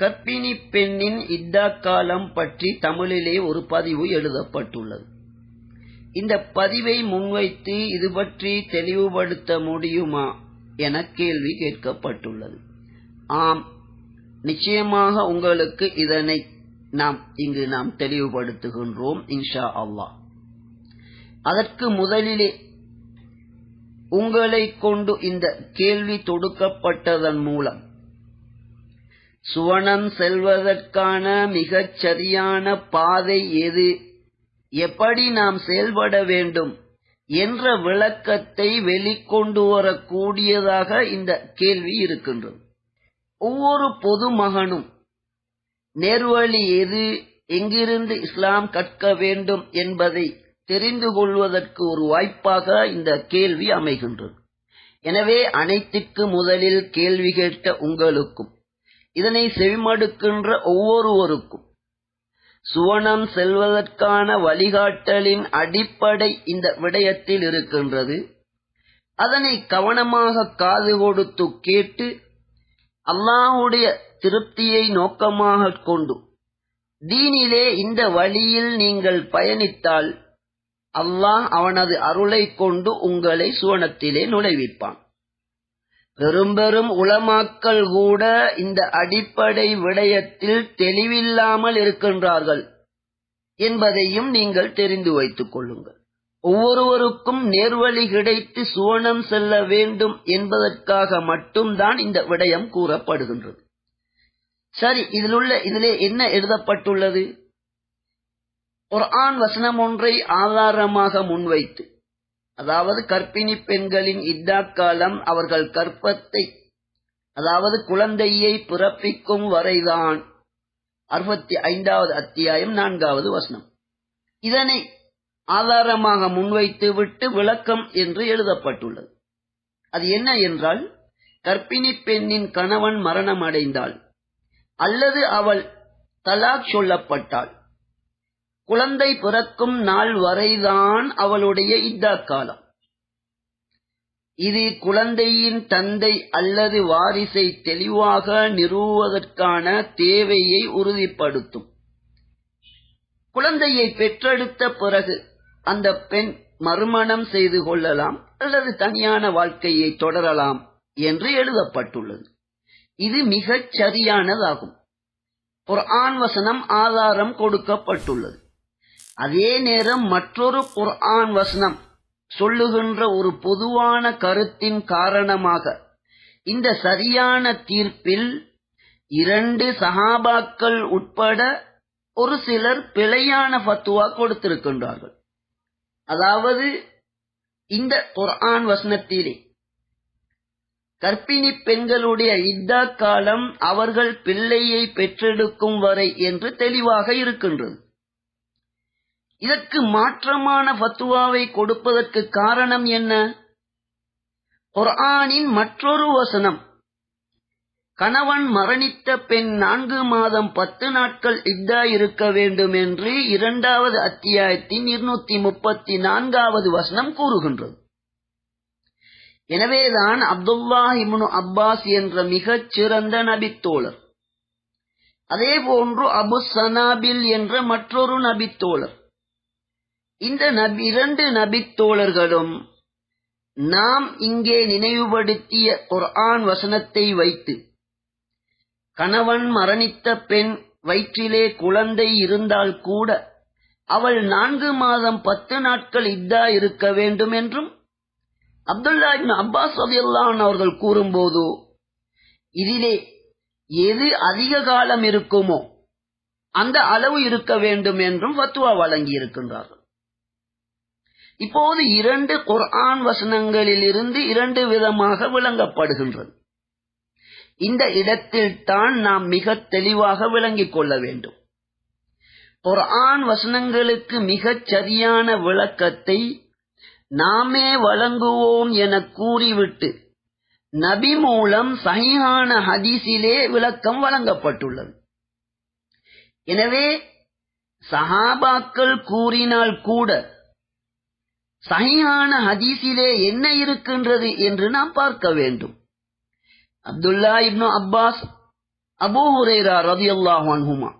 கர்ப்பிணி பெண்ணின் இத்தா காலம் பற்றி தமிழிலே ஒரு பதிவு எழுதப்பட்டுள்ளது. இந்த பதிவை முன்வைத்து இது பற்றி தெளிவுபடுத்த முடியுமா என கேள்வி கேட்கப்பட்டுள்ளது. ஆம் நிச்சயமாக உங்களுக்கு இதனை நாம் இங்கு நாம் தெளிவுபடுத்துகின்றோம் இன்ஷா அல்லாஹ். அதற்கு முதலிலே உங்களை கொண்டு இந்த கேள்வி தொடுக்கப்பட்டதன் மூலம் சுவனம் செல்வதற்கான மிகச் சரியான பாதை எது? எப்படி நாம் செயல்பட வேண்டும்? என்ற விளக்கத்தை வெளிக்கொண்டு வரக்கூடியதாக இந்த கேள்வி இருக்கின்றது. ஒவ்வொரு பொதுமகனும் நேர்வழி எது? எங்கிருந்து இஸ்லாம் கற்க வேண்டும் என்பதை தெரிந்து கொள்வதற்கு ஒரு வாய்ப்பாக இந்த கேள்வி அமைகின்றது. எனவே அனைத்துக்கு முதலில் கேள்வி கேட்ட உங்களுக்கும் இதனை செவிமடுக்கின்ற ஒவ்வொருவருக்கும் சுவனம் செல்வதற்கான வழிகாட்டலின் அடிப்படை இந்த விடயத்தில் இருக்கின்றது. அதனை கவனமாக காது கொடுத்து கேட்டு அல்லாஹுடைய திருப்தியை நோக்கமாக கொண்டு தீனிலே இந்த வழியில் நீங்கள் பயணித்தால் அல்லாஹ் அவனது அருளை கொண்டு உங்களை சுவனத்திலே நுழைவிப்பான். பெரும் பெரும் உளமாக்கல் கூட இந்த அடிப்படை விடயத்தில் தெளிவில்லாமல் இருக்கின்றார்கள் என்பதையும் நீங்கள் தெரிந்து வைத்துக் கொள்ளுங்கள். ஒவ்வொருவருக்கும் நேர்வழி கிடைத்து சுவனம் செல்ல வேண்டும் என்பதற்காக மட்டும்தான் இந்த விடயம் கூறப்படுகின்றது. சரி இதில் உள்ள இதிலே என்ன எழுதப்பட்டுள்ளது? ஒரு ஆண் வசனம் ஒன்றை ஆதாரமாக முன்வைத்து அதாவது கற்பிணி பெண்களின் இத்தாக்காலம் அவர்கள் கற்பத்தை அதாவது குழந்தையை பிறப்பிக்கும் வரைதான். அறுபத்தி ஐந்தாவது அத்தியாயம் நான்காவது வசனம். இதனை ஆதாரமாக முன்வைத்து விட்டு விளக்கம் என்று எழுதப்பட்டுள்ளது. அது என்ன என்றால் கர்ப்பிணி பெண்ணின் கணவன் மரணம் அடைந்தாள் அல்லது அவள் தலாக் சொல்லப்பட்டாள் குழந்தை பிறக்கும் நாள் வரைதான் அவளுடைய இத்தா காலம். இது குழந்தையின் தந்தை அல்லது வாரிசை தெளிவாக நிறுவுவதற்கான தேவையை உறுதிப்படுத்தும். குழந்தையை பெற்றெடுத்த பிறகு அந்த பெண் மறுமணம் செய்து கொள்ளலாம் அல்லது தனியான வாழ்க்கையை தொடரலாம் என்று எழுதப்பட்டுள்ளது. இது மிகச் சரியானதாகும். ஒரு ஆண் வசனம் ஆதாரம் கொடுக்கப்பட்டுள்ளது. அதே நேரம் மற்றொரு குர்ஆன் வசனம் சொல்லுகின்ற ஒரு பொதுவான கருத்தின் காரணமாக இந்த சரியான தீர்ப்பில் இரண்டு சகாபாக்கள் உட்பட ஒரு சிலர் பிழையான ஃபத்துவா கொடுத்திருக்கின்றார்கள். அதாவது இந்த குர்ஆன் வசனத்திலே கர்ப்பிணி பெண்களுடைய இத்தா காலம் அவர்கள் பிள்ளையை பெற்றெடுக்கும் வரை என்று தெளிவாக இருக்கின்றது. இதற்கு மாற்றமான ஃபத்துவாவை கொடுப்பதற்கு காரணம் என்ன? குர்ஆனின் மற்றொரு வசனம் கணவன் மரணித்த பெண் நான்கு மாதம் பத்து நாட்கள் இத்தா இருக்க வேண்டும் என்று இரண்டாவது அத்தியாயத்தின் இருநூத்தி முப்பத்தி நான்காவது வசனம் கூறுகின்றது. எனவேதான் அப்துல்லா இப்னு அப்பாஸ் என்ற மிகச் சிறந்த நபித்தோழர். அதே போன்று அபு சனாபில் என்ற மற்றொரு நபித்தோழர். இந்த நபி இரண்டு நபித்தோழர்களும் நாம் இங்கே நினைவுபடுத்திய குர்ஆன் வசனத்தை வைத்து கணவன் மரணித்த பெண் வயிற்றிலே குழந்தை இருந்தால் கூட அவள் நான்கு மாதம் பத்து நாட்கள் இத்தா இருக்க வேண்டும் என்றும் அப்துல்லா அப்பாஸ் அபியுல்லான் அவர்கள் கூறும்போது இதிலே எது அதிக காலம் இருக்குமோ அந்த அளவு இருக்க வேண்டும் என்றும் வத்துவா வழங்கி இருக்கின்றார்கள் இப்போது இரண்டு குர்ஆன் வசனங்களில் இருந்து இரண்டு விதமாக விளங்கப்படுகின்றது. இந்த இடத்தில் தான் நாம் மிக தெளிவாக விளங்கிக் கொள்ள வேண்டும். குர்ஆன் வசனங்களுக்கு மிகச் சரியான விளக்கத்தை நாமே வழங்குவோம் என கூறிவிட்டு நபி மூலம் சகியான ஹதீஸிலே விளக்கம் வழங்கப்பட்டுள்ளது. எனவே சஹாபாக்கள் கூறினால் கூட சகையான ஹதீஸிலே என்ன இருக்கின்றது என்று நாம் பார்க்க வேண்டும். Abdullah ibn Abbas Abu Hurairah ரதியல்லாஹு அன்ஹுமா.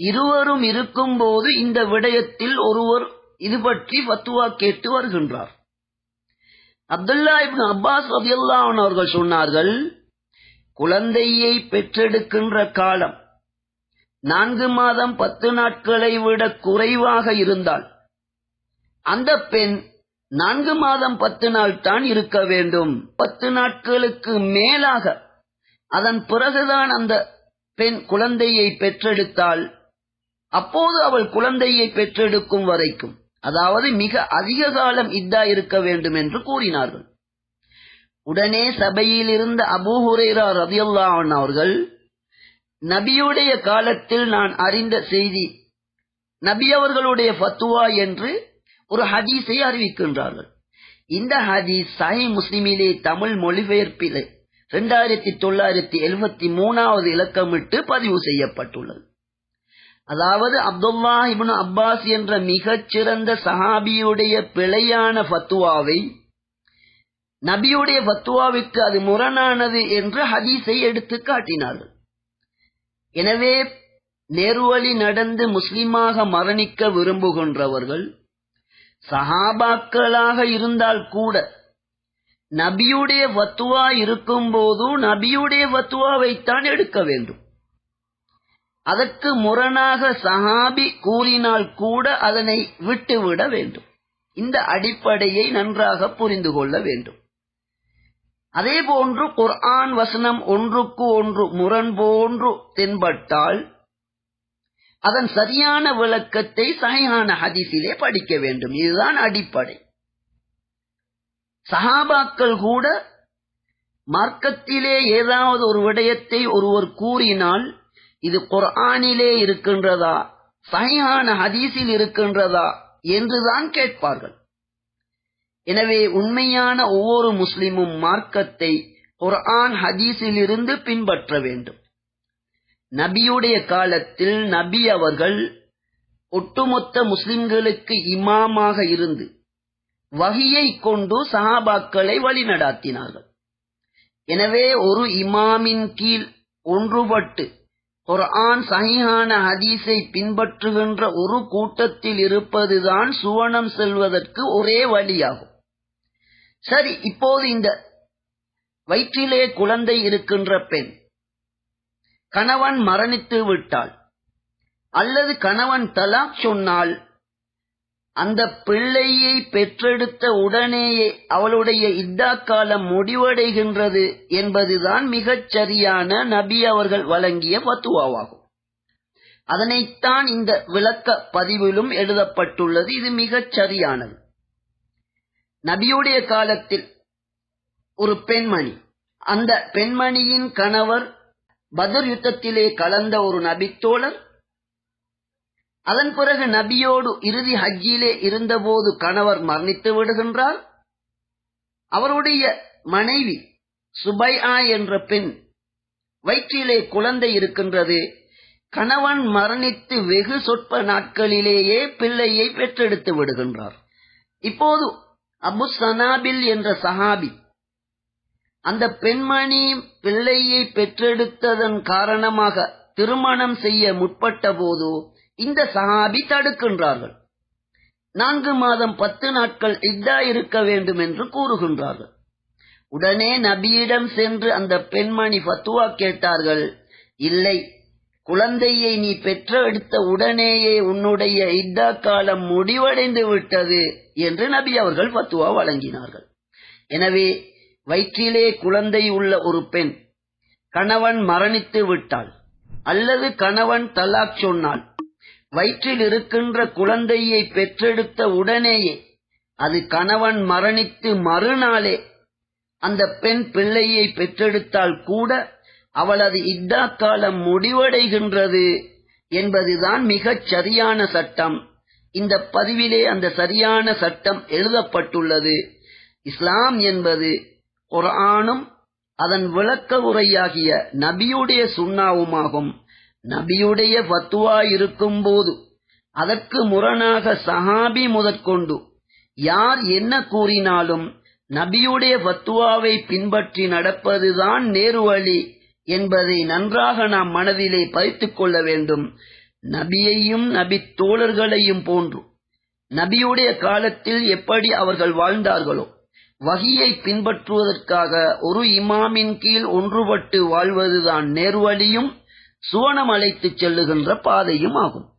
இருவரும் இருக்கும்போது இந்த விடயத்தில் ஒருவர் இது பற்றி பத்துவா கேட்டு வருகின்றார். அப்துல்லா இப்னு அப்பாஸ் ரதியல்லாஹு அவர்கள் சொன்னார்கள் குழந்தையை பெற்றெடுக்கின்ற காலம் நான்கு மாதம் பத்து நாட்களை விட குறைவாக இருந்தால் அந்த பெண் நான்கு மாதம் பத்து நாள் தான் இருக்க வேண்டும். பத்து நாட்களுக்கு மேலாக அதன் பிறகுதான் அந்த பெண் குழந்தையை பெற்றெடுத்தால் அப்போது அவள் குழந்தையை பெற்றெடுக்கும் வரைக்கும் அதாவது மிக அதிக காலம் இதா இருக்க வேண்டும் என்று கூறினார்கள். உடனே சபையில் இருந்த அபூஹுரேரா ரதியுல்லான் அவர்கள் நபியுடைய காலத்தில் நான் அறிந்த செய்தி நபி அவர்களுடைய ஃபத்துவா என்று ஒரு ஹதீஸை அறிவிக்கின்றார்கள். இந்த ஹதீஸ் சஹி முஸ்லிமிலே தமிழ் மொழிபெயர்ப்பில் இரண்டாயிரத்தி தொள்ளாயிரத்தி எழுபத்தி மூணாவது இலக்கமிட்டு பதிவு செய்யப்பட்டுள்ளது. அதாவது அப்துல்லா இபுன் அப்பாஸ் என்ற மிகச்சிறந்த சஹாபியுடைய பிழையான ஃபத்துவாவை நபியுடைய ஃபத்துவாவிற்கு அது முரணானது என்று ஹதீஸை எடுத்து காட்டினார்கள். எனவே நேர்வழி நடந்து முஸ்லிமாக மரணிக்க விரும்புகின்றவர்கள் சஹாபாக்களாக இருந்தால் கூட நபியுடைய வத்துவா இருக்கும் போதும் நபியுடைய வத்துவாவைத்தான் எடுக்க வேண்டும். அதற்கு முரணாக சஹாபி கூறினால் கூட அதனை விட்டுவிட வேண்டும். இந்த அடிப்படையை நன்றாக புரிந்து கொள்ள வேண்டும். அதே போன்று குர்ஆன் வசனம் ஒன்றுக்கு ஒன்று முரண் போன்று தென்பட்டால் அதன் சரியான விளக்கத்தை சகையான ஹதீஸிலே படிக்க வேண்டும். இதுதான் அடிப்படை. சஹாபாக்கள் கூட மார்க்கத்திலே ஏதாவது ஒரு விடயத்தை ஒருவர் கூறினால் இது குர்ஆனிலே இருக்கின்றதா? சகையான ஹதீஸில் இருக்கின்றதா? என்றுதான் கேட்பார்கள். எனவே உண்மையான ஒவ்வொரு முஸ்லிமும் மார்க்கத்தை குர்ஆன் ஹதீஸில் இருந்து பின்பற்ற வேண்டும். நபியுடைய காலத்தில் நபி அவர்கள் ஒட்டுமொத்த முஸ்லிம்களுக்கு இமாமாக இருந்து வகியை கொண்டு சஹாபாக்களை வழிநடாத்தினார்கள். எனவே ஒரு இமாமின் கீழ் ஒன்றுபட்டு குர்ஆன் சஹீஹான ஹதீஸை பின்பற்றுகின்ற ஒரு கூட்டத்தில் இருப்பதுதான் சுவனம் செல்வதற்கு ஒரே வழியாகும். சரி இப்போது இந்த வயிற்றிலே குழந்தை இருக்கின்ற பெண் கணவன் மரணித்து விட்டாள். அல்லது கணவன் தலாக் சொன்னால் அந்த பிள்ளையை பெற்றெடுத்த உடனேயே அவளுடைய இத்தா காலம் முடிவடைகின்றது என்பதுதான் மிகச் சரியான நபி அவர்கள் வழங்கிய பத்துவாவாகும். அதனைத்தான் இந்த விளக்க பதிவிலும் எழுதப்பட்டுள்ளது. இது மிகச் சரியானது. நபியுடைய காலத்தில் ஒரு பெண்மணி அந்த பெண்மணியின் கணவர் பதர் யுத்தத்திலே கலந்த ஒரு நபித்தோழர் அதன் பிறகு நபியோடு இறுதி ஹஜ்ஜிலே இருந்தபோது கணவர் மரணித்து விடுகின்றார். அவருடைய மனைவி சுபைஆ என்ற பெண் வயிற்றிலே குழந்தை இருக்கின்றது. கணவன் மரணித்து வெகு சொற்ப நாட்களிலேயே பிள்ளையை பெற்றெடுத்து விடுகின்றார். இப்போது அபு சனாபில் என்ற சஹாபி அந்த பெண்மணி பிள்ளையை பெற்றெடுத்ததன் காரணமாக திருமணம் செய்ய முற்பட்ட போது இந்த சஹாபி தடுக்கின்றார்கள். நான்கு மாதம் பத்து நாட்கள் இதா இருக்க வேண்டும் என்று கூறுகின்றார்கள். உடனே நபியிடம் சென்று அந்த பெண்மணி பத்துவா கேட்டார்கள் இல்லை குழந்தையை நீ பெற்றெடுத்த உடனேயே உன்னுடைய இத்தா காலம் முடிவடைந்து விட்டது என்று நபி அவர்கள் பத்துவா வழங்கினார்கள். எனவே வயிற்றிலே குழந்தை உள்ள ஒரு பெண் கணவன் மரணித்து விட்டாள். அல்லது கணவன் தலாக் சொன்னால் வயிற்றில் இருக்கின்ற குழந்தையை பெற்றெடுத்த உடனேயே அது கணவன் மரணித்து மறுநாளே அந்த பெண் பிள்ளையை பெற்றெடுத்தால் கூட அவளது இத்தா காலம் முடிவடைகின்றது என்பதுதான் மிகச் சரியான சட்டம். இந்த பதிவிலே அந்த சரியான சட்டம் எழுதப்பட்டுள்ளது. இஸ்லாம் என்பது குரானும் அதன் விளக்க உரையாகிய நபியுடைய சுண்ணாவுமாகும். நபியுடைய ஃபத்துவா இருக்கும்போது அதற்கு முரணாக சஹாபி முதற்கொண்டு யார் என்ன கூறினாலும் நபியுடைய ஃபத்துவாவை பின்பற்றி நடப்பதுதான் நேருவழி என்பதை நன்றாக நாம் மனதிலே பதித்துக் கொள்ள வேண்டும். நபியையும் நபி தோழர்களையும் போன்று நபியுடைய காலத்தில் எப்படி அவர்கள் வாழ்ந்தார்களோ வகியை பின்பற்றுவதற்காக ஒரு இமாமின் கீழ் ஒன்றுபட்டு வாழ்வதுதான் நேர்வழியும் சுவனம் அழைத்துச் செல்லுகின்ற பாதையும் ஆகும்.